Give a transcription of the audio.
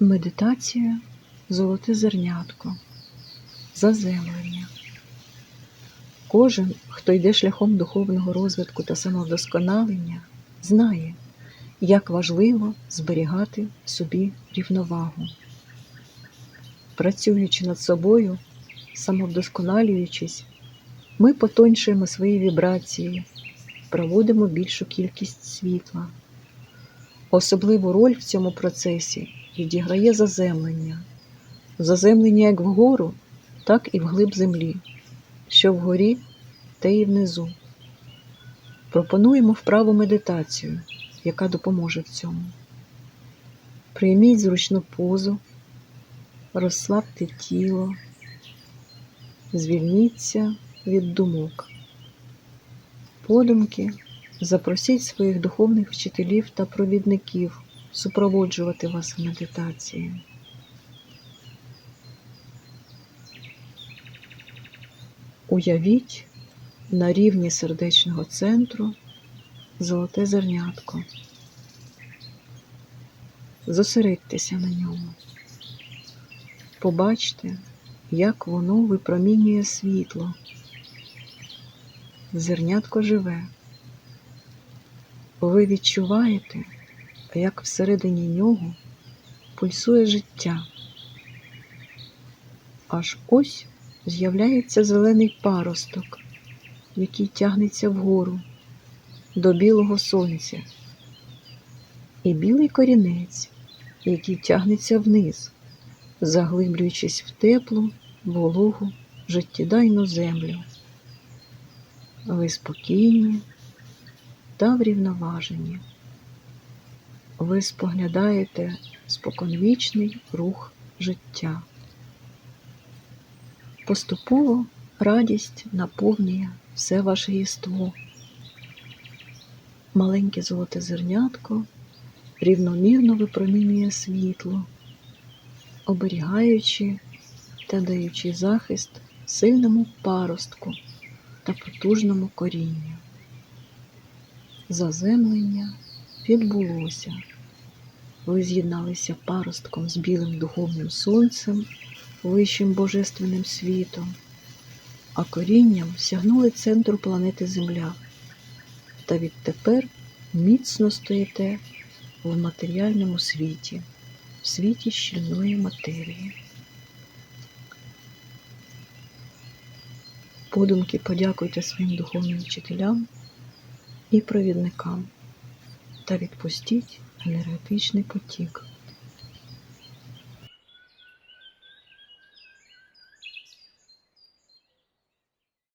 Медитація золоте зернятко, заземлення. Кожен, хто йде шляхом духовного розвитку та самовдосконалення, знає, як важливо зберігати собі рівновагу. Працюючи над собою, самовдосконалюючись, ми потончуємо свої вібрації, проводимо більшу кількість світла. Особливу роль в цьому процесі відіграє заземлення. Заземлення як вгору, так і вглиб землі, що вгорі, те і внизу. Пропонуємо вправу медитацію, яка допоможе в цьому. Прийміть зручну позу, розслабте тіло, звільніться від думок. Подумки запросіть своїх духовних вчителів та провідників супроводжувати вас в медитації. Уявіть на рівні сердечного центру золоте зернятко. Зосередьтеся на ньому. Побачте, як воно випромінює світло. Зернятко живе. Ви відчуваєте, як всередині нього пульсує життя. Аж ось з'являється зелений паросток, який тягнеться вгору до білого сонця, і білий корінець, який тягнеться вниз, заглиблюючись в теплу, вологу, життєдайну землю. Ви спокійні та врівноважені. Ви споглядаєте споконвічний рух життя. Поступово радість наповнює все ваше єство. Маленьке золоте зернятко рівномірно випромінює світло, оберігаючи та даючи захист сильному паростку та потужному корінню. Заземлення відбулося. Ви з'єдналися паростком з білим духовним сонцем, вищим божественним світом, а корінням сягнули центру планети Земля. Та відтепер міцно стоїте в матеріальному світі, в світі щільної матерії. Подумки подякуйте своїм духовним вчителям і провідникам та відпустіть енергетичний потік.